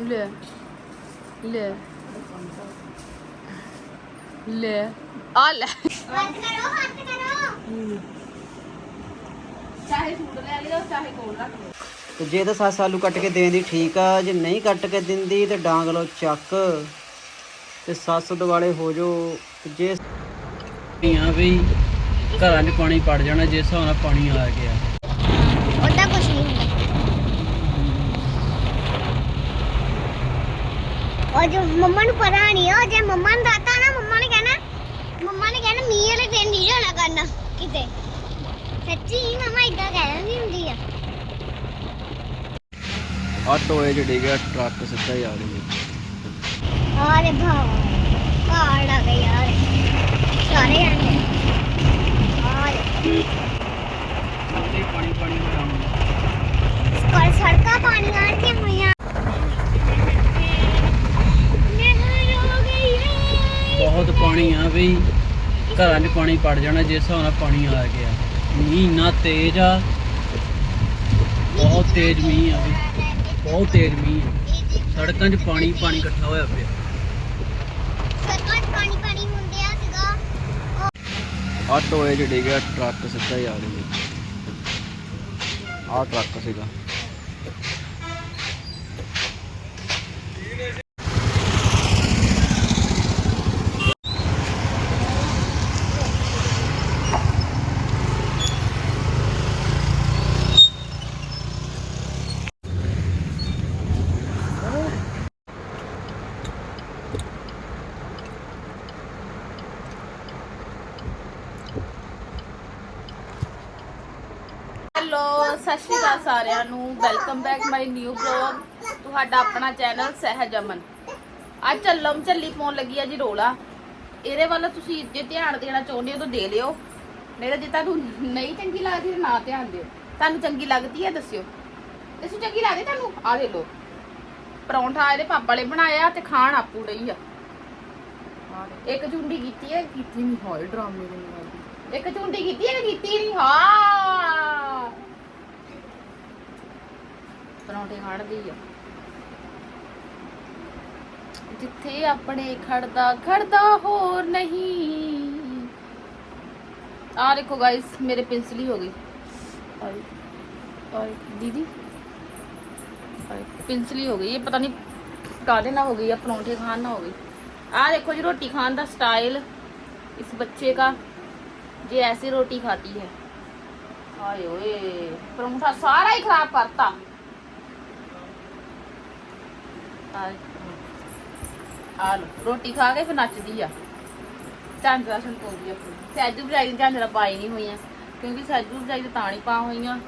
ਲੈ ਲੈ ਲੈ ਆ ਲੈ ਹੱਥ ਕਰੋ ਹੱਥ ਕਰੋ। ਚਾਹੇ ਸੂਟ ਲੈ ਲਿਓ ਚਾਹੇ ਕੋਲ ਰੱਖ ਲਿਓ ਤੇ ਜੇ ਤਾਂ ਸੱਸ ਆਲੂ ਕੱਟ ਕੇ ਦੇਂਦੀ ਠੀਕ ਆ ਜੇ ਨਹੀਂ ਕੱਟ ਕੇ ਦਿੰਦੀ ਤੇ ਡਾਂਗ ਲਓ ਚੱਕ। ਤੇ ਸੱਸ ਦਿਵਾਲੇ ਹੋ ਜੋ ਜੇ ਧੀਆਂ ਵੀ ਘਰਾਂ 'ਚ ਪਾਣੀ ਪੜ ਜਾਣਾ ਜਿਸ ਹਿਸਾਬ ਨਾਲ ਪਾਣੀ ਆ ਗਿਆ ਉਹਦਾ ਕੁਝ ਨਹੀਂ ਹੁੰਦਾ ਉਹ ਜੋ ਮੰਮਾ ਨੂੰ ਪਤਾ ਨਹੀਂ ਉਹ ਜੇ ਮੰਮਾ ਨੂੰ ਦੱਸਤਾ ਨਾ ਮੰਮਾ ਨੇ ਕਹਿਣਾ ਮੰਮਾ ਨੇ ਕਹਿਣਾ ਮੀਂਹ ਵਾਲੇ ਦਿਨ ਨਹੀਂ ਜਾਣਾ ਕਰਨਾ ਕਿਤੇ। ਸੱਚੀ ਮੰਮਾ ਇਦਾਂ ਕਹਿ ਦਿੰਦੀ ਹੁੰਦੀ ਆ। ਆ ਟੋਏ 'ਚ ਡਿੱਗਿਆ ਟਰੱਕ ਸਿੱਧਾ ਹੀ ਆ ਗਿਆ। ਆਰੇ ਭਾਵਾ ਕਾੜ ਆ ਗਈ ਯਾਰ। ਸਾਰੇ ਆਂਦੇ ਆਰੇ ਪਾਣੀ ਪਾਣੀ ਹੋਇਆ ਸਕਲ ਸੜਕਾਂ ਪਾਣੀਆਂ ਆਂਦੀਆਂ ਹੋਈਆਂ ਨਹਿਰ ਹੋ ਗਈ ਹੈ ਬਹੁਤ ਪਾਣੀ ਆ ਬਈ ਘਰਾਂ 'ਚ ਪਾਣੀ ਪੜ ਜਾਣਾ ਜਿਸ ਹਿਸਾਬ ਨਾਲ ਪਾਣੀ ਆ ਗਿਆ। ਮੀਂਹ ਇੰਨਾ ਤੇਜ਼ ਆ ਬਹੁਤ ਤੇਜ਼ ਮੀਂਹ ਆ ਬਈ ਬਹੁਤ ਤੇਜ਼ ਮੀਂਹ ਆ। ਸੜਕਾਂ 'ਚ ਪਾਣੀ ਪਾਣੀ ਇਕੱਠਾ ਹੋਇਆ ਪਿਆ। ਸੜਕਾਂ 'ਚ ਪਾਣੀ ਪਾਣੀ ਹੁੰਦੇ ਆ ਸੀਗਾ। ਆ ਟੋਏ 'ਚ ਡਿੱਗਿਆ ਟਰੱਕ ਸਿੱਧਾ ਹੀ ਆ ਗਿਆ। ਆ ਟਰੱਕ ਸੀਗਾ ਹੈਲੋ ਸਤਿ ਸ਼੍ਰੀ ਅਕਾਲ ਸਾਰਿਆਂ ਨੂੰ। Welcome back my new blog ਤੁਹਾਡਾ ਆਪਣਾ ਚੈਨਲ ਸਹਿਜ ਅਮਨ। ਅੱਜ ਚੱਲਮ ਚੱਲੀ ਪਾਉਣ ਲੱਗੀ ਆ ਜੀ ਰੋਲਾ। ਇਹਦੇ ਵੱਲ ਤੁਸੀਂ ਜੇ ਧਿਆਨ ਦੇਣਾ ਚਾਹੁੰਦੇ ਹੋ ਤਾਂ ਦੇ ਲਿਓ। ਤਾਂ ਜੇ ਤੁਹਾਨੂੰ ਨਹੀਂ ਚੰਗੀ ਲੱਗਦੀ ਤਾਂ ਨਾ ਧਿਆਨ ਦਿਓ। ਤੁਹਾਨੂੰ ਚੰਗੀ ਲੱਗਦੀ ਹੈ ਦੱਸਿਓ। ਨੂੰ ਚੰਗੀ ਲੱਗਦੀ ਤੁਹਾਨੂੰ? ਆ ਦੇ ਲਓ। ਪਰੌਂਠਾ ਇਹਦੇ ਪਾਪਾ ਨੇ ਬਣਾਇਆ ਤੇ ਖਾਣ ਆਪੂ ਰਹੀ ਆ। ਇੱਕ ਚੁੰਡੀ ਕੀਤੀ ਹੈ ਕੀਤੀ ਨਹੀਂ ਹੋਏ ਡਰਾਮੇ ਦੇ ਨਾਲ ਇੱਕ ਚੁੰਡੀ ਕੀਤੀ ਹੈ ਕੀਤੀ ਨਹੀਂ ਹਾਂ। ਪਰੌਂਠੇ ਖੜਦੀ ਆ। ਜਿੱਥੇ ਆਪਣੇ ਖੜਦਾ ਖੜਦਾ ਹੋਰ ਨਹੀਂ। ਆ ਦੇਖੋ ਗਾਇਸ ਮੇਰੇ ਪਿੰਸਲੀ ਹੋ ਗਈ। ਔਰ ਹੋ ਗਈ। ਇਹ ਪਤਾ ਨਹੀਂ ਕਾਲੇ ਨਾ ਹੋ ਗਈ या ਪਰੌਂਠੇ ਖਾਣ ਨਾ ਹੋ ਗਈ। ਆ ਦੇਖੋ ਜੀ, ਰੋਟੀ ਖਾਣ ਦਾ ਸਟਾਈਲ ਇਸ ਬੱਚੇ ਦਾ, ਜੇ ਐਸੀ ਰੋਟੀ ਖਾਤੀ ਹੈ। ਹਾਏ ਓਏ, ਪਰੌਂਠਾ ਸਾਰਾ ਹੀ ਖਰਾਬ ਕਰਤਾ। ਰੋਟੀ ਖਾ ਕੇ ਫਿਰ ਨੱਚਦੀ ਆ। ਚਾਂਦਰਾ ਸੰਤੋਦੀ ਆ ਸੈਜੂ ਬਜਾਈ ਦੀ ਚਾਂਦਰਾ ਪਾਈ ਨਹੀਂ ਹੋਈਆਂ, ਕਿਉਂਕਿ ਸੈਜੂ ਬਜਾਈ ਤੇ ਤਾਂ ਪਾ ਹੋਈਆਂ।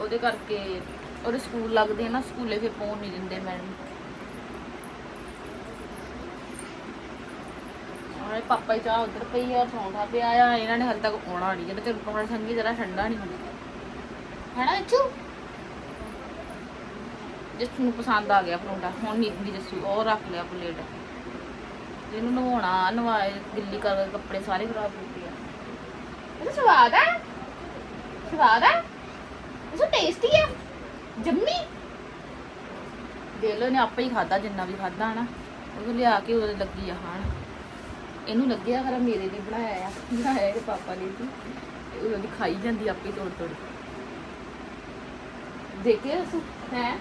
ਉਹਦੇ ਕਰਕੇ ਉਹਦੇ ਸਕੂਲ ਲੱਗਦੇ ਨਾ, ਸਕੂਲੇ ਫਿਰ ਪਹੁੰਚ ਨਹੀਂ ਦਿੰਦੇ ਮੈਡਮ ਆਏ ਪਾਪਾ ਹੀ ਚਾਹ ਉਧਰ ਪਈ ਆ ਠੌਂਠਾ ਪਿਆ ਆ, ਇਹਨਾਂ ਨੇ ਹਲ ਤੱਕ ਆਉਣਾ ਨਹੀਂ ਕਹਿੰਦੇ ਚਲ ਪਹਾੜ ਸੰਗੀ, ਜਰਾ ਠੰਡਾ ਨਹੀਂ ਹੁੰਦਾ ਹਣਾ ਅੱਛੂ ਜਿਸ ਨੂੰ ਪਸੰਦ ਆ ਗਿਆ ਪਰੌਂਠਾ, ਹੁਣ ਨਹੀਂ ਦਿੰਦੀ ਜੱਸੂ, ਉਹ ਰੱਖ ਲਿਆ ਪਲੇਟ। ਇਹਨੂੰ ਨਵਾਉਣਾ, ਨਵਾਏ ਗਿੱਲੀ ਕਰ ਕੱਪੜੇ ਸਾਰੇ ਖਰਾਬ ਕੀਤੇ ਆ। ਇਹ ਸਵਾਦ ਆ? ਸਵਾਦ ਆ? ਇਹ ਟੇਸਟੀ ਆ। ਜੰਮੀ। ਦੇ ਲੋ ਨੇ ਆਪੇ ਹੀ ਖਾਦਾ ਜਿੰਨਾ ਵੀ ਖਾਦਾ ਨਾ ਉਹ ਲਿਆ ਕੇ ਉਹਦੇ ਲੱਗੀ ਆ ਖਾਣ। ਇਹਨੂੰ ਲੱਗਿਆ ਖਰਾ ਮੇਰੇ ਲਈ ਬਣਾਇਆ ਆ, ਬਣਾਇਆ ਇਹਦੇ ਪਾਪਾ ਨੇ ਜੀ ਉਹਦੀ ਖਾਈ ਜਾਂਦੀ ਆਪੇ ਤੋੜ ਤੋੜ ਦੇਖਿਆ ਤੁਸੀਂ ਹੈ?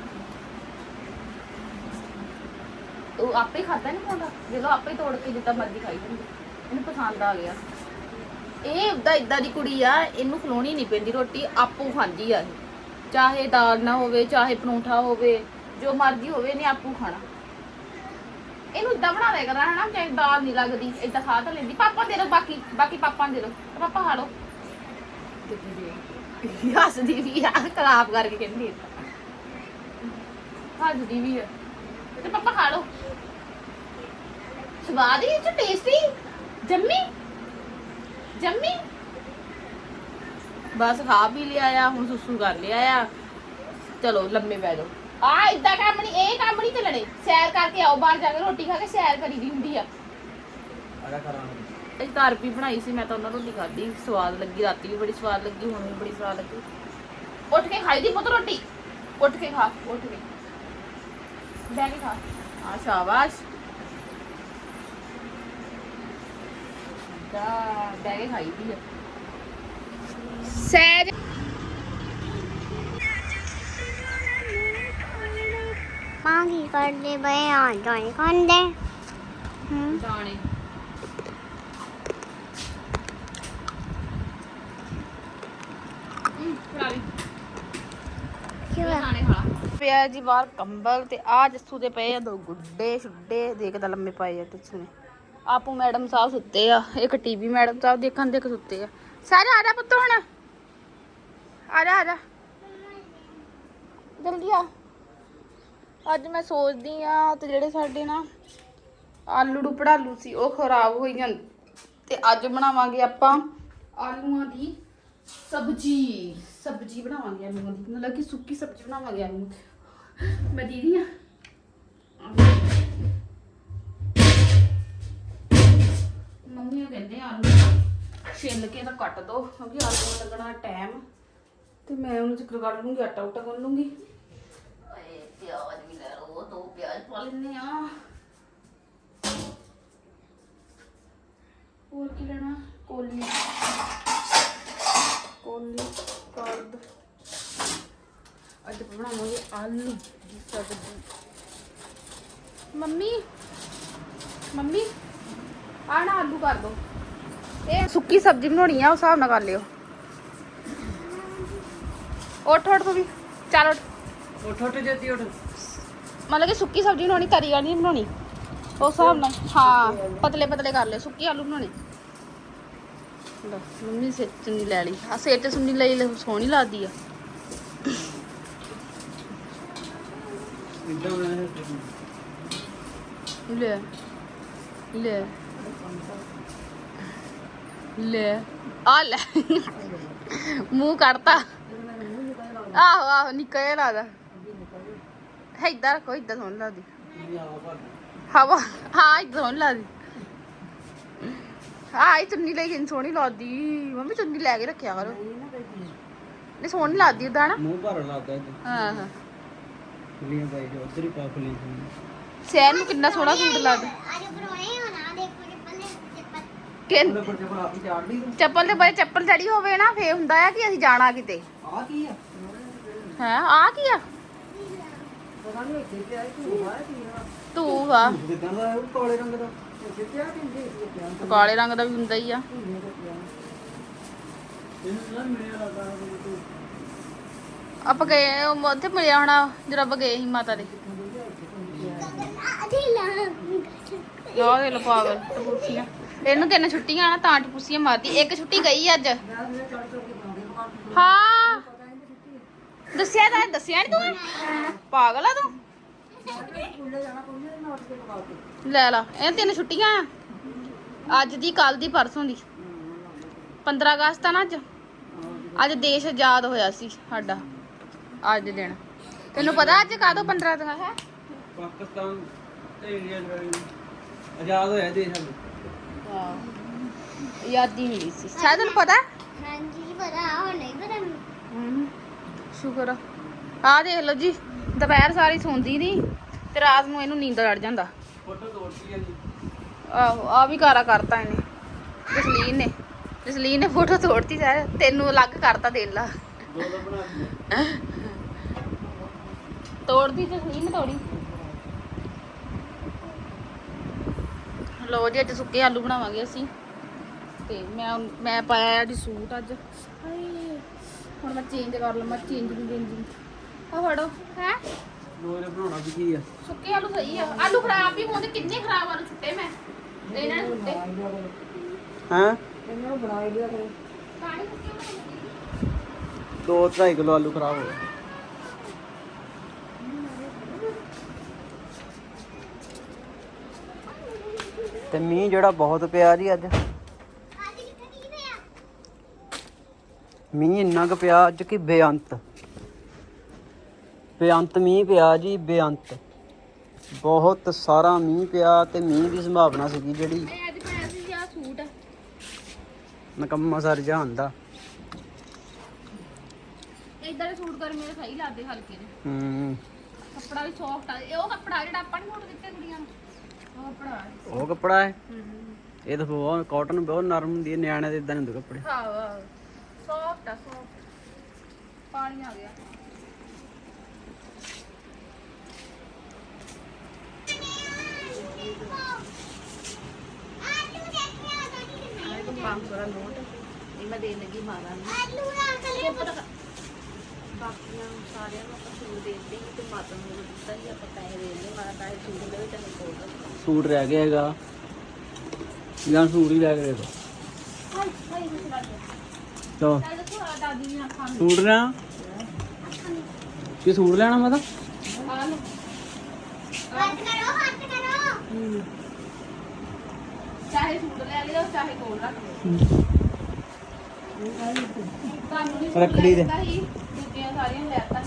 ਉਹ ਆਪੇ ਖਾਦਾ ਨਹੀਂ ਪਾਉਂਦਾ ਜਦੋਂ ਆਪੇ ਤੋੜ ਕੇ ਜਿੱਦਾਂ ਮਰਜ਼ੀ ਖਾਈ ਜਾਂਦੀ। ਇਹਨੂੰ ਪਸੰਦ ਆ ਗਿਆ। ਇਹ ਉਦਾਂ ਇਦਾਂ ਦੀ ਕੁੜੀ ਆ ਇਹਨੂੰ ਖਲੋਣੀ ਨਹੀਂ ਪੈਂਦੀ ਰੋਟੀ ਆਪੂ ਖਾਂਦੀ ਆ ਇਹ। ਚਾਹੇ ਦਾਲ ਨਾ ਹੋਵੇ ਚਾਹੇ ਪਰੌਂਠਾ ਹੋਵੇ ਜੋ ਮਰਜ਼ੀ ਹੋਵੇ ਇਹਨੇ ਆਪੂ ਖਾਣਾ। ਇਹਨੂੰ ਇਦਾਂ ਬਣਾ ਲਿਆ ਕਰਾਂ ਹਨਾ ਚਾਹੇ ਦਾਲ ਨਹੀਂ ਲੱਗਦੀ ਇਦਾਂ ਖਾ ਤਾਂ ਲੈਂਦੀ। ਪਾਪਾ ਦੇ ਦੋ ਬਾਕੀ ਬਾਕੀ ਪਾਪਾ ਨੂੰ ਦੇ ਦੋ। ਪਾਪਾ ਖਾ ਲਓ। ਹੱਸਦੀ ਵੀ ਆ ਖਰਾਬ ਕਰਕੇ ਕਹਿੰਦੀ ਹੱਸਦੀ ਵੀ ਆ। ਤੇ ਪਾਪਾ ਖਾ ਲਓ। ਸਵਾਦ ਹੀ ਚ ਟੇਸਟੀ ਜੰਮੀ? ਜੰਮੀ? ਬਸ ਖਾ ਵੀ ਲਿਆ ਆ ਹੁਣ ਸੁਸੂ ਕਰ ਲਿਆ ਆ। ਚਲੋ ਲੰਮੇ ਪੈ ਜਾਓ। ਆ ਇਦਾਂ ਕੰਮ ਨਹੀਂ ਇਹ ਕੰਮ ਨਹੀਂ ਚੱਲਣੇ। ਸੈਰ ਕਰਕੇ ਆਓ ਬਾਹਰ ਜਾ ਕੇ ਰੋਟੀ ਖਾ ਕੇ ਸੈਰ ਕਰੀਦੀ ਹੁੰਦੀ ਆ। ਆੜਾ ਕਰਾਂ ਇਹ ਘਰ ਵੀ ਬਣਾਈ ਸੀ ਮੈਂ ਤਾਂ ਉਹਨਾਂ ਰੋਟੀ ਖਾਧੀ। ਸਵਾਦ ਲੱਗੀ ਰਾਤੀ ਵੀ ਬੜੀ ਸਵਾਦ ਲੱਗੀ ਹੁਣ ਵੀ ਬੜੀ ਸਵਾਦ ਲੱਗੀ। ਉੱਠ ਕੇ ਖਾਈ ਦੀ ਪੁੱਤ ਰੋਟੀ? ਉੱਠ ਕੇ ਖਾ ਉੱਠ ਕੇ। ਬਹਿ ਕੇ ਖਾ। ਆ ਸ਼ਾਬਾਸ਼। ਦਾ ਬਹਿ ਕੇ ਖਾਈ ਦੀ ਆ। ਸਹਿਜ। ਮਾਂ ਕੀ ਕਰਦੇ ਬਈ ਆ? ਜਾਈ ਖਾਂਦੇ। ਹੂੰ ਦਾਣੇ ਹਮ, ਖਾ ਲਈ ਕੀ ਹੋਇਆ ਦਾਣੇ ਖਾ ਪਿਆ ਜੀ ਬਾਹਰ ਕੰਬਲ ਤੇ ਆ ਜੱਸੂ ਦੇ ਪਏ ਆ ਦੋ ਗੁੱਡੇ ਛੁੱਡੇ ਦੇਖਦਾ ਲੰਮੇ ਪਏ ਆ ਟਿੱਛੂ ਨੇ ਆਪੂ ਮੈਡਮ ਸਾਹਿਬ ਸੁੱਤੇ ਆ, ਇੱਕ ਟੀਵੀ ਮੈਡਮ ਸਾਹਿਬ ਦੇਖਣ ਦੇ ਇੱਕ ਸੁੱਤੇ ਆ। ਸਾਰੇ ਆ ਜਾ ਪੁੱਤ ਹੁਣ। ਆ ਜਾ ਆ ਜਾ। ਜਲਦੀ ਆ। ਅੱਜ ਮੈਂ ਸੋਚਦੀ ਆ ਤੇ ਜਿਹੜੇ ਸਾਡੇ ਨਾ ਆਲੂ ਡੁਪੜਾਲੂ ਸੀ, ਉਹ ਖਰਾਬ ਹੋਈ ਜਾਂਦੇ ਤੇ ਅੱਜ ਬਣਾਵਾਂਗੇ ਆਪਾਂ ਆਲੂਆਂ ਦੀ ਸਬਜੀ। ਸਬਜੀ ਬਣਾਵਾਂਗੇ ਆਲੂਆਂ ਦੀ। ਮਤਲਬ ਕਿ ਸੁੱਕੀ ਸਬਜੀ ਬਣਾਵਾਂਗੇ ਆਲੂ। ਮੈਂ ਦੀਦੀ ਆ ਮੰਮੀ ਉਹ ਕਹਿੰਦੇ ਆਲੂ ਛਿੱਲ ਕੇ ਤਾਂ ਕੱਟ ਦੋ ਕਿਉਂਕਿ ਆਲੂ ਨੂੰ ਲੱਗਣਾ ਟਾਈਮ। ਤੇ ਮੈਂ ਉਹਨੂੰ ਚੱਕਰ ਕੱਢ ਲੂੰਗੀ ਆਟਾ ਉਟਾ ਗੁੰਨ ਲੂੰਗੀ। ਓਏ ਪਿਆਜ਼ ਵੀ ਲੈ ਲਓ ਦੋ ਪਿਆਜ਼ ਪਾ ਲੈਨੇ ਆ। ਹੋਰ ਕੀ ਲੈਣਾ? ਕੋਲੀ ਕੋਲੀ ਕਰਦ ਅੱਜ ਬਣਾਵਾਂਗੇ ਆਲੂ ਦੀ ਸਬਜ਼ੀ ਮੰਮੀ ਮੰਮੀ ਆ ਨਾ ਆਲੂ ਕਰ ਦੋ ਇਹ ਸੁੱਕੀ ਸਬਜ਼ੀ ਬਣਾਉਣੀ ਆ ਉਸ ਹਿਸਾਬ ਨਾਲ ਕਰ ਲਿਓ ਉੱਠ ਉੱਠ ਤੂੰ ਵੀ ਚੱਲ ਉੱਠ ਉੱਠ ਉੱਠ ਜੱਤੀ ਉੱਠ ਮਤਲਬ ਕਿ ਸੁੱਕੀ ਸਬਜ਼ੀ ਬਣਾਉਣੀ ਤਰੀ ਵਾਲੀ ਨਹੀਂ ਬਣਾਉਣੀ ਉਸ ਹਿਸਾਬ ਨਾਲ ਹਾਂ ਪਤਲੇ ਪਤਲੇ ਕਰ ਲੈ ਸੁੱਕੀ ਆਲੂ ਬਣਾਉਣੇ ਲੈ, ਮੰਮੀ ਸਿਰ ਚੁੰਨੀ ਲੈ ਲਈ ਆ ਸਿਰ ਤੇ ਸੁੰਨੀ ਲਈ ਲੈ, ਸੋਹਣੀ ਲੱਗਦੀ ਆ ਇਦਾਂ ਮੈਂ ਲੈ ਲੈ ਲੈ ਆ ਲੈ ਮੂੰਹ ਕੱਢਤਾ ਆਹੋ ਆਹੋ ਨਿੱਕਾ ਜਿਹਾ ਲੱਗਦਾ ਹੈ ਇਦਾਂ ਰੱਖੋ ਇਦਾਂ ਸੋਹਣੀ ਲੱਗਦੀ ਹਵਾ ਹਾਂ ਇਦਾਂ ਸੋਹਣੀ ਲੱਗਦੀ ਹਾਂ ਇਹ ਚੁੰਨੀ ਲੈ ਕੇ ਸੋਹਣੀ ਲੱਗਦੀ ਮੰਮੀ ਚੁੰਨੀ ਲੈ ਕੇ ਰੱਖਿਆ ਕਰੋ ਨਹੀਂ ਸੋਹਣੀ ਲੱਗਦੀ ਉਦਾਂ ਨਾ? ਮੂੰਹ ਭਰਨ ਲੱਗਦਾ ਹਾਂ ਹਾਂ। ਫੁੱਲੀਆਂ ਪਾਈ ਜੋ ਉਧਰ ਹੀ ਪਾ ਫੁੱਲੀਆਂ ਸੈਨ ਨੂੰ ਕਿੰਨਾ ਸੋਹਣਾ ਸੂਟ ਲੱਗਦਾ। ਅੱਜ ਬਣਾਉਣੇ ਹੋਣਾ ਦੇਖੋ ਚੱਪਲ ਚੱਪਲ ਕਿ ਉਹਦੇ ਪਰ ਚੱਪਲ ਆਪੀ ਚਾੜ ਲਈ ਤੂੰ। ਚੱਪਲ ਦੇ ਬਾਰੇ ਚੱਪਲ ਚੜੀ ਹੋਵੇ ਨਾ ਫੇ ਹੁੰਦਾ ਆ ਕਿ ਅਸੀਂ ਜਾਣਾ ਕਿਤੇ। ਆ ਕੀ ਆ? ਹੈ ਆ ਕੀ ਆ? ਪਤਾ ਨਹੀਂ ਇੱਥੇ ਪਿਆ ਤੂੰ ਆ ਕੀ ਆ? ਤੂੰ ਵਾ ਕਿਦਾਂ ਦਾ ਉਹ ਕਾਲੇ ਰੰਗ ਦਾ। ਇੱਥੇ ਪਿਆ ਕਿ ਨਹੀਂ ਇੱਥੇ ਪਿਆ ਕਾਲੇ ਰੰਗ ਦਾ ਵੀ ਹੁੰਦਾ ਹੀ ਆ। ਇਹਨੂੰ ਨਾ ਮਿਲਿਆ ਲੱਗਦਾ ਤੂੰ ਆਪਾਂ ਗਏ ਉਹ ਉੱਥੇ ਮਿਲਿਆ ਹੋਣਾ ਜਦੋਂ ਆਪਾਂ ਗਏ ਸੀ ਮਾਤਾ ਦੇ। ਅਧੀ ਲਾ ਯਾਰ ਟਪੂਸੀਆਂ। ਇਹਨੂੰ ਤਿੰਨ ਛੁੱਟੀਆਂ ਨਾ, ਤਾਂ ਟਪੂਸੀਆਂ ਮਾਰਦੀ। ਇੱਕ ਛੁੱਟੀ ਗਈ ਅੱਜ। ਹਾਂ। ਦੱਸਿਆ ਤਾਂ, ਦੱਸਿਆ ਨੀ ਤੂੰ? ਪਾਗਲ ਆ ਤੂੰ? ਲੈ ਲਾ, ਇਹ ਤਿੰਨ ਛੁੱਟੀਆਂ ਆ। ਅੱਜ ਦੀ ਕੱਲ ਦੀ, ਪਰਸੋਂ ਦੀ। 15 ਅਗਸਤ ਆ ਨਾ ਅੱਜ। ਅੱਜ ਦੇਸ਼ ਆਜ਼ਾਦ ਹੋਇਆ ਸੀ ਸਾਡਾ। ਅੱਜ ਦੇ ਦਿਨ। ਤੈਨੂੰ ਪਤਾ ਅੱਜ ਕਾਹਦੋਂ 15 ਦਾ ਹੈ? ਪਾਕਿਸਤਾਨ ਤੇ ਇੰਡੀਆ ਲੜਾਈ ਆਜ਼ਾਦ ਹੋਇਆ ਦੇਸ਼ ਸਾਡਾ ਆਜ਼ਾਦੀ ਮਿਲੀ ਸੀ। ਸ਼ਾਇਦ ਤੈਨੂੰ ਪਤਾ? ਹਾਂਜੀ ਪਤਾ ਹੁਣ ਨਹੀਂ ਪਤਾ ਮੈਨੂੰ। ਹਮ, ਸ਼ੁਕਰ ਆ। ਦੇਖ ਲਓ ਜੀ ਦੁਪਹਿਰ ਸਾਰੀ ਸੌਂਦੀ ਨਹੀਂ ਤੇ ਰਾਤ ਨੂੰ ਇਹਨੂੰ ਨੀਂਦ ਚੜ ਜਾਂਦਾ। ਫੋਟੋ ਤੋੜਤੀ ਆ ਜੀ। ਆਹੋ ਆ ਵੀ ਕਾਰਾ ਕਰਤਾ ਇਹਨੇ। ਜਸਲੀਨ ਨੇ। ਜਸਲੀਨ ਨੇ ਫੋਟੋ ਤੋੜਤੀ ਸਾਰ ਤੈਨੂੰ ਅਲੱਗ ਕਰਤਾ ਦੇ ਲਾ ਦੋ ਦੋ ਬਣਾ ਦਿੱਤੇ। ਤੋੜਦੀ ਜਸਲੀਨ ਨੇ ਤੋੜੀ। ਲੋ ਜੀ ਅੱਜ ਸੁੱਕੇ ਆਲੂ ਬਣਾਵਾਂਗੇ ਅਸੀਂ। ਤੇ ਮੈਂ ਮੈਂ ਪਾਇਆ ਅੱਜ ਸੂਟ ਅੱਜ। ਹਾਏ ਹੁਣ ਮੈਂ ਚੇਂਜ ਕਰ ਲਵਾਂ ਚੇਂਜ ਨਹੀਂ ਚੇਂਜ ਆ ਫੜੋ ਹੈ? ਦੋ ਇਹਨੇ ਬਣਾਉਣਾ ਵੀ ਕੀ ਆ? ਸੁੱਕੇ ਆਲੂ ਸਹੀ ਆ। ਆਲੂ ਖਰਾਬ ਵੀ ਹੁੰਦੇ ਕਿੰਨੇ ਖਰਾਬ ਆਲੂ ਛੁੱਟੇ ਮੈਂ। ਤੇ ਇਹਨਾਂ ਨੇ ਛੁੱਟੇ ਹਾਂ? ਪਾਣੀ ਸੁੱਕੇ ਬਣਾਉਂਦੇ 2.5 ਕਿਲੋ ਆਲੂ ਖਰਾਬ ਹੋ ਗਏ ਤੇ ਮੀਂਹ ਜਿਹੜਾ ਬਹੁਤ ਪਿਆ ਜੀ ਅੱਜ। ਮੀਂਹ ਇੰਨਾ ਕੁ ਪਿਆ ਅੱਜ ਕਿ ਬੇਅੰਤ। ਬੇਅੰਤ ਮੀਂਹ ਪਿਆ ਜੀ ਬੇਅੰਤ। ਬਹੁਤ ਸਾਰਾ ਮੀਂਹ ਪਿਆ ਤੇ ਮੀਂਹ ਦੀ ਸੰਭਾਵਨਾ ਸੀਗੀ ਜਿਹੜੀ। ਸੂਟ ਨਕੰਮਾ ਸਰ ਜਹਾਨ ਦਾ। ਇਦਾਂ ਦੇ ਸੂਟ ਕਰ ਮੇਰੇ ਸਹੀ ਲੱਗਦੇ ਹਲਕੇ ਨੇ ਹੂੰ। ਕੱਪੜਾ ਵੀ ਸੌਫਟ ਆ। ਇਹ ਉਹ ਕੱਪੜਾ ਜਿਹੜਾ ਆਪਾਂ ਨੇ ਫੋਟੋ ਦਿੱਤੇ ਕੁੜੀਆਂ ਨੂੰ ਉਹ ਕੱਪੜਾ ਉਹ ਕੱਪੜਾ ਹੈ? ਇਹ ਤਾਂ ਬਹੁਤ ਕਾਟਨ ਬਹੁਤ ਨਰਮ ਹੁੰਦੀ ਹੈ ਨਿਆਣੇ ਦੇ ਇਦਾਂ ਹੁੰਦੇ ਕੱਪੜੇ। ਹਾਂ ਸੌਫਟ ਆ ਸੌਫਟ ਪਾਣੀ ਆ ਗਿਆ। ਆਏ ਤੋਂ 500 ਦਾ ਨੋਟ। ਇਹ ਮੈਂ ਦੇਣ ਲੱਗੀ ਮਾਤਾ ਨੂੰ। ਬਾਕੀਆਂ ਨੂੰ ਸਾਰਿਆਂ ਨੂੰ ਆਪਾਂ ਸੂਟ ਦੇ ਦਿੱਤੇ ਤੇ ਮਾਤਾ ਨੂੰ ਦਿੱਤਾ ਸੀ ਆਪਾਂ ਪੈਸੇ ਦੇ ਦਿੰਦੇ ਮਾਤਾ ਪੈਸੇ ਸੂਟ ਦੇ ਵਿੱਚ ਨਹੀਂ ਕੋਲ ਸੂਟ ਰਹਿ ਗਿਆ ਹੈਗਾ। ਜਾਂ ਸੂਟ ਹੀ ਲੈ ਕੇ ਦੇ ਦੋ ਹਾਈ ਹਾਈ ਮੈਂ ਚਲਾ ਗਿਆ ਅੱਖਾਂ ਨੂੰ ਸੂਟ ਲੈਣਾ? ਕੀ ਸੂਟ ਲੈਣਾ ਮੈਂ ਤਾਂ ਆ ਲਓ ਹੱਥ ਕਰੋ ਹੱਥ ਕਰੋ। ਚਾਹੇ ਸੂਟ ਲੈ ਲਿਓ ਚਾਹੇ ਕੋਲ ਰੱਖ ਲਿਓ। ਰੱਖੜੀ ਦੇ। ਦੂਜੀਆਂ ਸਾਰੀਆਂ ਲੈ ਨੂੰ।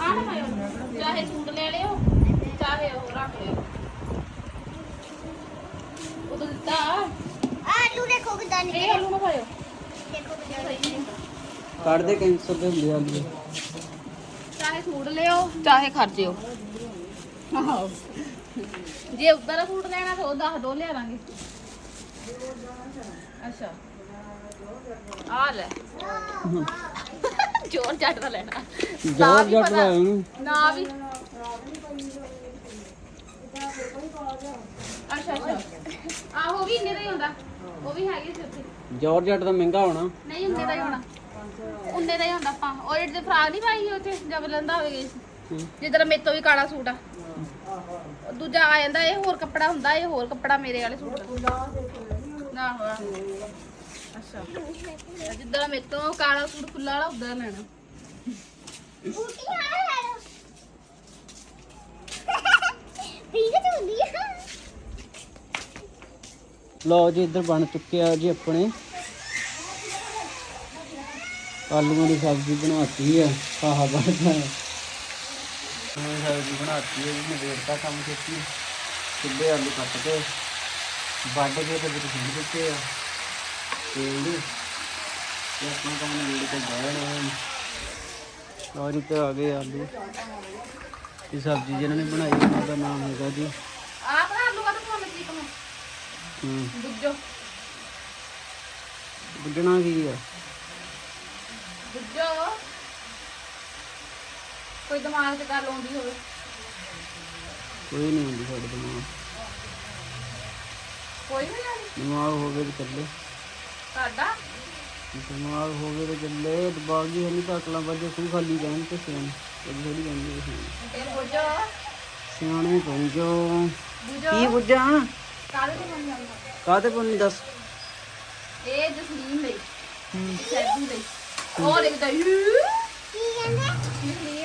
ਆਹ ਨਾ ਚਾਹੇ ਸੂਟ ਲੈ ਲਿਓ ਚਾਹੇ ਉਹ ਰੱਖ ਲਿਓ। ਉਦੋਂ ਦਿੱਤਾ ਆਲੂ ਦੇਖੋ ਕਿਦਾਂ ਇਹ ਨਿਕਲੇ ਆਲੂ ਨਾ ਪਾਇਓ ਦੇਖੋ ਕਿਦਾਂ ਸਹੀ ਨਹੀਂ ਕੱਢ ਦੇ ਕੈਂਸਰ ਦੇ ਹੁੰਦੇ ਆ ਜੀ ਚਾਹੇ ਸੂਟ ਲਿਓ ਚਾਹੇ ਖਰਚਿਓ ਆਹੋ ਜੇ ਉੱਦਾਂ ਦਾ ਸੂਟ ਲੈਣਾ ਤਾਂ ਉਹ ਦੱਸ ਦੋ ਲਿਆ ਦਾਂਗੇ ਅੱਛਾ ਆ ਲੈ ਜੋਰ ਜੱਟ ਦਾ ਲੈਣਾ ਨਾ ਜੋਰ ਵੀ ਜੱਟ ਪਤਾ। ਦਾ ਉਹਨੂੰ ਨਾ ਵੀ ਅੱਛਾ ਅੱਛਾ। ਆਹੋ ਵੀ ਇੰਨੇ ਦਾ ਹੀ ਹੁੰਦਾ। ਉਹ ਵੀ ਹੈਗੇ ਸੀ ਉੱਥੇ। ਜੋਰ ਜੱਟ ਦਾ ਮਹਿੰਗਾ ਹੋਣਾ। ਨਹੀਂ ਹੁੰਦੇ ਦਾ ਹੀ ਹੋਣਾ। ਉਹਨੇ ਦਾ ਹੀ ਹੁੰਦਾ ਆਪਾਂ। ਉਹ ਜਿਹੜੇ ਤੇ ਫਰਾਕ ਨਹੀਂ ਪਾਈ ਸੀ ਉੱਥੇ ਜਬ ਲੰਦਾ ਹੋਵੇ ਗਈ ਸੀ। ਹੂੰ। ਜਿੱਦਾਂ ਮੇਰੇ ਤੋਂ ਵੀ ਕਾਲਾ ਸੂਟ ਆ। ਦੂਜਾ ਆ ਜਾਂਦਾ ਇਹ ਹੋਰ ਕੱਪੜਾ ਹੁੰਦਾ ਇਹ ਹੋਰ ਕੱਪੜਾ ਮੇਰੇ ਵਾਲੇ ਸੂਟ ਦਾ। ਨਾ ਹੋਆ ਅੱਛਾ। ਜਿੱਦਾਂ ਮੇਰੇ ਤੋਂ ਕਾਲਾ ਸੂਟ ਖੁੱਲਾ ਵਾਲਾ ਉਦਾਂ ਲੈਣਾ। ਬੂਟੀ ਆ ਲੈ ਲਓ। ਪੀਕ ਚੁੰਦੀ ਆ। ਲਓ ਜੀ, ਇੱਧਰ ਬਣ ਚੁੱਕਿਆ ਜੀ ਆਪਣੇ। ਆਲੂਆਂ ਦੀ ਸਬਜ਼ੀ ਬਣਾਤੀ ਹੈ ਆਹ ਬਣਦਾ। ਹੈ ਸਬਜ਼ੀ ਬਣਾਤੀ ਹੈ ਜੀ ਨਵੇੜਤਾ ਕੰਮ ਕੀਤੀ। ਸਿੱਧੇ ਆਲੂ ਕੱਟ ਕੇ, ਵੱਢ ਕੇ ਤੇ ਵਿੱਚ ਸੁੱਟ ਦਿੱਤੇ ਆ। ਤੇਲ ਦੇ ਤੇ ਆਪਣਾ ਕੰਮ ਨਵੇੜ ਕੇ ਗਏ ਲਓ ਜੀ, ਤੇ ਆ ਗਏ ਆਲੂ। ਇਹ ਸਬਜ਼ੀ ਜਿਹਨਾਂ ਨੇ ਬਣਾਈ, ਉਹਨਾਂ ਦਾ ਨਾਮ ਹੈਗਾ ਜੀ ਆਪ ਨਾ ਆਲੂ ਕਾ ਤੋਂ ਲੱਗੀ ਤੁਮ ਹੂੰ ਦੁੱਜੋ ਗੁੱਡਣਾ ਕੀ ਆ? ਦੁੱਜੋ ਕੋਈ ਦਿਮਾਗ ਤੇ ਗੱਲ ਆਉਂਦੀ ਹੋਵੇ। ਕੋਈ ਨਹੀਂ ਹੁੰਦੀ ਸਾਡੇ ਦਿਮਾਗ। ਕੋਈ ਵੀ ਨਹੀਂ ਦਿਮਾਗ ਹੋਵੇ ਤੇ ਚੱਲੇ। ਤੁਹਾਡਾ? ਦਿਮਾਗ ਹੋਵੇ ਤੇ ਚੱਲੇ। ਦਿਮਾਗ ਦੀ ਹਨੀ ਤਾਕਲਾਂ ਵੱਜੇ ਖੂ ਖਾਲੀ ਜਾਣ ਤੇ ਸਿਆਣ। ਕਦੀ ਥੋੜੀ ਜਾਂਦੀ ਹੈ ਇਹ ਬੁੱਝੋ ਸਿਆਣੇ ਪਹੁੰਚੋ ਬੁੱਝੋ ਕੀ ਬੁੱਝਾਂ ਕਾਹਦੇ ਤੇ ਮੰਨ ਜਾਂਦਾ ਕਾਹਤੇ ਪੁੰਨੀ ਦੱਸ। ਇਹ ਜਸਲੀਨ ਲਈ ਸੈਦੂ ਲਈ ਉਹ ਲਿਖਦਾ ਯੂ ਜਸਲੀਨ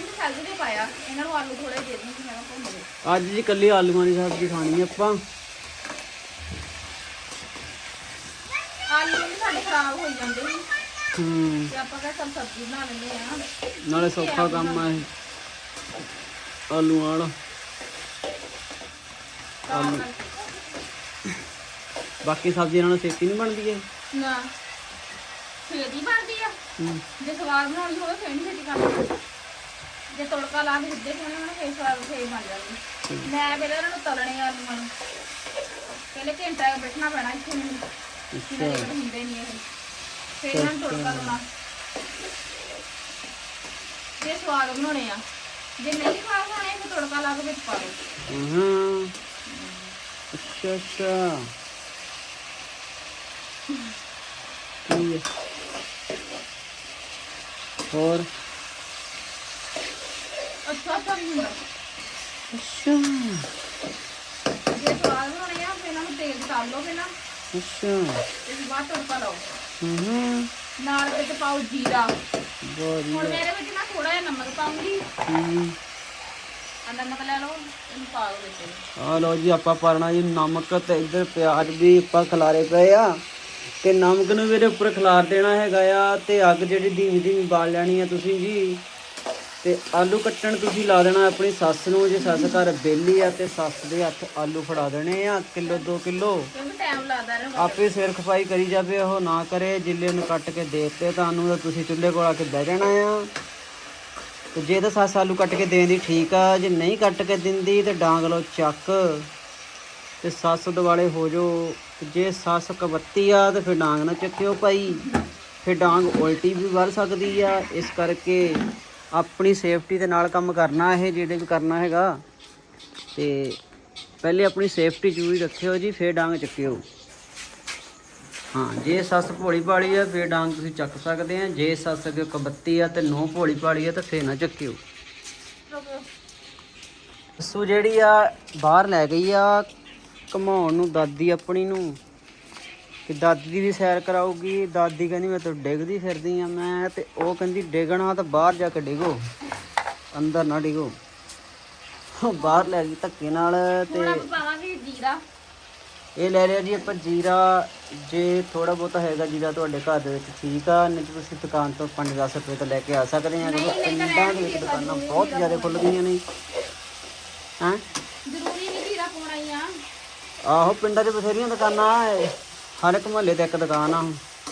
ਤੇ ਸੈਦੂ ਦੇ ਪਾਇਆ। ਇਹਨਾਂ ਨੂੰ ਆਲੂ ਥੋੜੇ ਦੇ ਦਿੰਦੀ ਮੈਂ ਘੁੰਮ ਗਏ ਅੱਜ ਜੀ ਕੱਲੀ ਆਲੂਆਂ ਦੀ ਸਬਜ਼ੀ ਖਾਣੀ ਹੈ ਆਪਾਂ। ਆਲੂ ਵੀ ਸਾਡੇ ਖਰਾਬ ਹੋਈ ਜਾਂਦੇ ਸੀ। ਹੂੰ। ਤੇ ਆਪਾਂ ਕਹਿੰਦੇ ਸਭ ਸਬਜ਼ੀ ਬਣਾ ਲੈਂਦੇ ਆ ਨਾਲੇ ਸੌਖਾ ਕੰਮ ਆ ਇਹ। ਆਲੂਆਂ ਵਾਲਾ। ਤਾਂ ਆਲੂ। ਕਰਕੇ। ਬਾਕੀ ਸਬਜ਼ੀ ਨਾਲੋਂ ਛੇਤੀ ਨਹੀਂ ਬਣਦੀ ਹੈ ਨਾ ਛੇਤੀ ਬਣਦੀ ਆ। ਹੂੰ। ਜੇ ਸਵਾਦ ਬਣਾਉਣੀ ਹੋਵੇ ਫੇਰ ਨਹੀਂ ਛੇਤੀ ਕਰਦੀ ਜੇ ਤੜਕਾ ਲਾ ਕੇ ਸਿੱਧੇ ਖਾਣੇ ਹੋਣ ਫੇਰ ਸਵਾਦ ਫੇਰ ਬਣ ਜਾਂਦੀ ਮੈਂ ਪਹਿਲਾਂ ਇਹਨਾਂ ਨੂੰ ਤਲਣੇ ਆ ਆਲੂਆਂ ਨੂੰ। ਪਹਿਲੇ ਘੰਟਾ ਕੁ ਬੈਠਣਾ ਪੈਣਾ ਇੱਥੇ ਮੈਨੂੰ ਅੱਛਾ। ਇਹਨਾਂ ਦੇ ਹੁੰਦੇ ਨਹੀਂ ਇਹ। ਫੇਰ ਇਹਨਾਂ ਨੂੰ ਤੜਕਾ ਲਾਉਣਾ। ਜੇ ਸਵਾਦ ਬਣਾਉਣੇ ਆ। ਜੇ ਨਹੀਂ ਸਵਾਦ ਬਣਾਉਣੇ ਫਿਰ ਤੜਕਾ ਲਾ ਕੇ ਵਿੱਚ ਪਾ ਦਿਓ। ਹਾਂ। ਅੱਛਾ ਅੱਛਾ। ਕੀ ਹੈ। ਹੋਰ? ਅੱਛਾ ਅੱਛਾ ਵੀ ਹੁੰਦਾ। ਅੱਛਾ। ਜੇ ਸਵਾਦ ਬਣਾਉਣੇ ਆ ਫਿਰ ਇਹਨਾਂ ਨੂੰ ਤੇਲ ਤਲ ਲਓ ਪਹਿਲਾਂ। ਅੱਛਾ। ਤੇ ਫਿਰ ਬਾਅਦ ਤੜਕਾ ਲਾਓ। ਹੂੰ ਨਾਲ ਵਿੱਚ ਪਾਓ ਜੀਰਾ। ਹੁਣ ਮੇਰੇ ਵਿੱਚ ਨਾ ਥੋੜਾ ਜਿਹਾ ਨਮਕ ਪਾਉਂਗੀ। ਹੂੰ। ਆ ਨਮਕ ਲੈ ਲਓ ਇਹਨੂੰ ਪਾ ਦਿਓ ਵਿੱਚ। ਆ ਲਓ ਜੀ ਆਪਾਂ ਪਾਣਾ ਜੀ ਨਮਕ ਤੇ ਇੱਧਰ ਪਿਆਜ਼ ਵੀ ਆਪਾਂ ਖਲਾਰੇ ਪਏ ਆ। ਤੇ ਨਮਕ ਨੂੰ ਵੀ ਇਹਦੇ ਉੱਪਰ ਖਲਾਰ ਦੇਣਾ ਹੈਗਾ ਆ ਤੇ ਅੱਗ ਜਿਹੜੀ ਧੀਮੀ ਧੀਮੀ ਬਾਲ ਲੈਣੀ ਆ ਤੁਸੀਂ ਜੀ। ਤੇ ਆਲੂ ਕੱਟਣ ਤੁਸੀਂ ਲਾ ਦੇਣਾ ਆਪਣੀ ਸੱਸ ਨੂੰ ਜੇ ਸੱਸ ਘਰ ਬੇਲੀ ਆ ਤੇ ਸੱਸ ਦੇ ਹੱਥ ਆਲੂ ਫੜਾ ਦੇਣੇ ਆ ਕਿਲੋ 2 ਕਿਲੋ। ਟਾਈਮ ਲੱਗਦਾ ਆਪੇ ਸਿਰ ਖਪਾਈ ਕਰੀ ਜਾਵੇ ਉਹ ਨਾ ਕਰੇ ਜਿੱਲੇ ਨੂੰ ਕੱਟ ਕੇ ਦੇ ਦਿੱਤੇ ਤੁਹਾਨੂੰ ਤਾਂ ਤੁਸੀਂ ਚੁੱਲ੍ਹੇ ਕੋਲ ਆ ਕੇ ਬਹਿ ਜਾਣਾ ਆ। ਤੇ ਜੇ ਤਾਂ ਸੱਸ ਆਲੂ ਕੱਟ ਕੇ ਦੇਂਦੀ ਠੀਕ ਆ ਜੇ ਨਹੀਂ ਕੱਟ ਕੇ ਦਿੰਦੀ ਤੇ ਡਾਂਗ ਲਓ ਚੱਕ। ਤੇ ਸੱਸ ਦਿਵਾਲੇ ਹੋ ਜੋ ਤੇ ਜੇ ਸੱਸ ਕਬੱਤੀ ਆ ਤੇ ਫਿਰ ਡਾਂਗ ਨਾ ਚੱਕਿਓ ਭਾਈ। ਫਿਰ ਡਾਂਗ ਉਲਟੀ ਵੀ ਵੱਧ ਸਕਦੀ ਆ। ਇਸ ਕਰਕੇ ਆਪਣੀ ਸੇਫਟੀ ਦੇ ਨਾਲ ਕੰਮ ਕਰਨਾ ਇਹ ਜਿਹੜੇ ਵੀ ਕਰਨਾ ਹੈਗਾ। ਤੇ ਪਹਿਲੇ ਆਪਣੀ ਸੇਫਟੀ ਜ਼ਰੂਰੀ ਰੱਖਿਓ ਜੀ ਫਿਰ ਡਾਂਗ ਚੱਕਿਓ। ਹਾਂ ਜੇ ਸੱਸ ਭੋਲੀ ਭਾਲੀ ਆ ਫਿਰ ਡਾਂਗ ਤੁਸੀਂ ਚੱਕ ਸਕਦੇ ਆ। ਜੇ ਸੱਸ ਅੱਗੇ ਕਬੱਤੀ ਆ ਤੇ ਨੋ ਭੋਲੀ ਭਾਲੀ ਆ ਤਾਂ ਫੇਰ ਨਾ ਚੱਕਿਓ। ਸੱਸੂ ਜਿਹੜੀ ਆ ਬਾਹਰ ਲੈ ਗਈ ਆ ਘਮਾਉਣ ਨੂੰ ਦਾਦੀ ਆਪਣੀ ਨੂੰ। ਕਿ ਦਾਦੀ ਦੀ ਵੀ ਸੈਰ ਕਰਾਊਗੀ। ਦਾਦੀ ਕਹਿੰਦੀ ਮੈਂ ਤਾਂ ਡਿੱਗਦੀ ਫਿਰਦੀ ਆ ਮੈਂ। ਤੇ ਉਹ ਕਹਿੰਦੀ ਡਿੱਗਣਾ ਤਾਂ ਬਾਹਰ ਜਾ ਕੇ ਡਿੱਗੋ। ਅੰਦਰ ਨਾ ਡਿੱਗੋ। ਉਹ ਬਾਹਰ ਲੈ ਗਈ ਧੱਕੇ ਨਾਲ ਤੇ ਪਾਵਾਂਗੇ ਜੀਰਾ। ਇਹ ਲੈ ਲਿਆ ਜੀ ਆਪਾਂ ਜੀਰਾ। ਜੇ ਥੋੜਾ ਬਹੁਤਾ ਹੈਗਾ ਜੀਰਾ ਤੁਹਾਡੇ ਘਰ ਦੇ ਵਿੱਚ ਠੀਕ ਆ ਨਹੀਂ ਤਾਂ ਤੁਸੀਂ ਦੁਕਾਨ ਤੋਂ 5-10 ਰੁਪਏ ਤੋਂ ਲੈ ਕੇ ਆ ਸਕਦੇ ਆ। ਕਿਉਂਕਿ ਪਿੰਡਾਂ ਦੇ ਵਿੱਚ ਦੁਕਾਨਾਂ ਬਹੁਤ ਜ਼ਿਆਦਾ ਖੁੱਲ ਗਈਆਂ ਨੇ। ਹੈਂ ਜ਼ਰੂਰੀ ਨਹੀਂ ਜੀਰਾ ਪਾਉਣਾ ਹੀ ਆ ਆਹੋ ਪਿੰਡਾਂ 'ਚ ਬਥੇਰੀਆਂ ਦੁਕਾਨਾਂ ਆ ਹਰ ਇੱਕ ਮੁਹੱਲੇ ਤੇ ਇੱਕ ਦੁਕਾਨ ਆ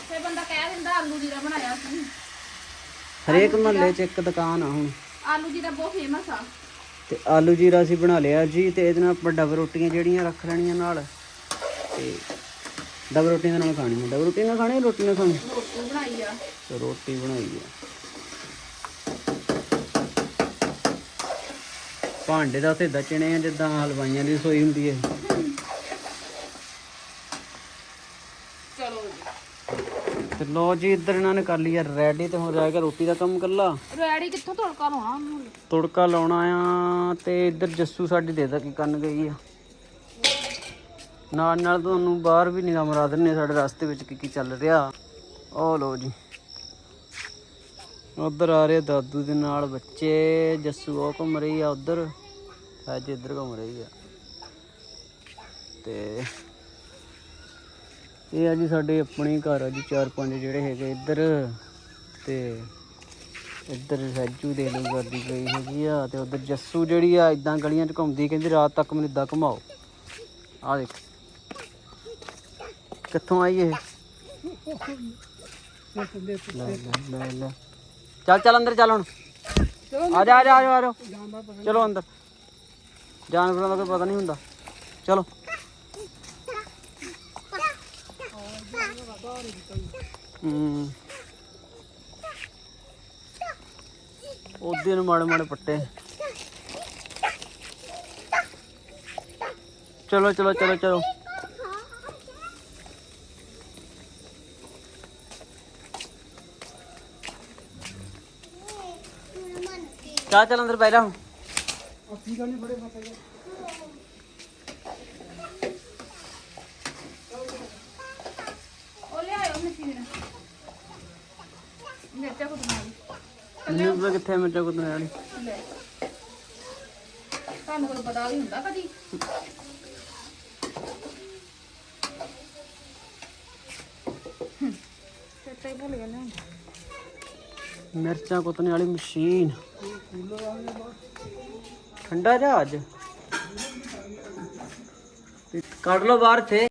ਫਿਰ ਬੰਦਾ ਕਹਿ ਦਿੰਦਾ ਆਲੂ ਜੀਰਾ ਬਣਾਇਆ ਸੀ। ਹਰੇਕ ਮੁਹੱਲੇ 'ਚ ਇੱਕ ਦੁਕਾਨ ਆ ਹੁਣ। ਆਲੂ ਜੀਰਾ ਬਹੁਤ ਫੇਮਸ ਆ। ਤੇ ਆਲੂ ਜੀਰਾ ਅਸੀਂ ਬਣਾ ਲਿਆ ਜੀ ਤੇ ਇਹਦੇ ਨਾਲ ਆਪਾਂ ਡਬਲ ਰੋਟੀਆਂ ਜਿਹੜੀਆਂ ਰੱਖ ਲੈਣੀਆਂ ਨਾਲ ਤੇ ਡਬਲ ਰੋਟੀਆਂ ਦੇ ਨਾਲ ਖਾਣੀਆਂ। ਡਬਲ ਰੋਟੀ ਨਾਲ ਖਾਣੀ ਰੋਟੀ ਨਾਲ ਖਾਣੀ ਰੋਟੀ ਬਣਾਈ ਆ। ਤੇ ਰੋਟੀ ਬਣਾਈ ਆ। ਭਾਂਡੇ ਦਾ ਤੇ ਦਚਣੇ ਆ ਜਿੱਦਾਂ ਹਲਵਾਈਆਂ ਦੀ ਰਸੋਈ ਹੁੰਦੀ ਹੈ ਚਲੋ ਜੀ ਤੇ ਲੋ ਜੀ ਇੱਧਰ ਇਹਨਾਂ ਨੇ ਕਰ ਲਿਆ ਰੈਡੀ ਤੇ ਹੁਣ ਰਹਿ ਗਿਆ ਰੋਟੀ ਦਾ ਕੰਮ ਕੱਲਾ ਰੈਡੀ ਕਿੱਥੋਂ ਤੜਕਾ ਲਾਉਣਾ ਉਹਨੂੰ ਤੁੜਕਾ ਲਾਉਣਾ ਆ ਤੇ ਇੱਧਰ ਜੱਸੂ ਸਾਡੀ ਦੇ ਦਾ ਕੀ ਕਰਨ ਗਈ ਆ। ਨਾਲ ਨਾਲ ਤੁਹਾਨੂੰ ਬਾਹਰ ਵੀ ਨਿਗਾਹ ਮਰਾ ਦਿੰਨੇ ਸਾਡੇ ਰਸਤੇ ਵਿੱਚ ਕੀ ਕੀ ਚੱਲ ਰਿਹਾ। ਉਹ ਲੋ ਜੀ। ਉਧਰ ਆ ਰਹੇ ਦਾਦੂ ਦੇ ਨਾਲ ਬੱਚੇ ਜੱਸੂ ਉਹ ਘੁੰਮ ਰਹੀ ਆ ਉਧਰ। ਅੱਜ ਇੱਧਰ ਘੁੰਮ ਰਹੀ ਆ। ਤੇ ਇਹ ਆ ਜੀ ਸਾਡੇ ਆਪਣੇ ਘਰ ਆ ਜੀ ਚਾਰ ਪੰਜ ਜਿਹੜੇ ਹੈਗੇ ਇੱਧਰ। ਤੇ ਇੱਧਰ ਸੈਜੂ ਦੇ ਨੂੰ ਕਰਦੀ ਗਈ ਹੈਗੀ ਆ ਤੇ ਉਧਰ ਜੱਸੂ ਜਿਹੜੀ ਆ ਇਦਾਂ ਗਲੀਆਂ 'ਚ ਘੁੰਮਦੀ ਕਹਿੰਦੀ ਰਾਤ ਤੱਕ ਮੈਨੂੰ ਇਦਾਂ ਘੁਮਾਓ। ਆ ਦੇਖ। ਕਿੱਥੋਂ ਆਈ ਇਹ? ਲੈ ਲੈ ਲੈ ਲੈ ਚੱਲ ਚੱਲ ਅੰਦਰ ਚੱਲ ਹੁਣ। ਆ ਜਾ ਆ ਜਾ ਆ ਜਾ, ਆ ਜਾ। ਚਲੋ ਅੰਦਰ। ਜਾਨਵਰਾਂ ਦਾ ਕੋਈ ਪਤਾ ਨਹੀਂ ਹੁੰਦਾ। ਚਲੋ। ਹੂੰ। ਉਹਦੇ ਨੂੰ ਮਾੜੇ ਮਾੜੇ ਪੱਟੇ। ਚਲੋ ਚਲੋ ਚਲੋ ਚਲੋ। ਚਾਹ ਚੱਲ ਅੰਦਰ ਬਹਿ ਜਾ ਹੁਣ। ਉਹ ਮਿਰਚਾਂ ਕੁੱਟਣ ਵਾਲੀ ਮੈਨੂੰ ਪਤਾ ਕਿੱਥੇ ਮਿਰਚਾਂ ਕੁੱਟਣ ਵਾਲੀ? ਲੈ। ਤੁਹਾਨੂੰ ਕੋਈ ਪਤਾ ਵੀ ਹੁੰਦਾ ਕਦੀ ਚੇਤਾ ਹੀ ਭੁੱਲ ਗਿਆ ਨਾ। ਮਿਰਚਾਂ ਕੁੱਟਣ ਵਾਲੀ ਮਸ਼ੀਨ। ਠੰਡਾ ਜਾ ਅੱਜ। ਤੇ ਕੱਢ ਲਓ ਬਾਹਰ ਥੇ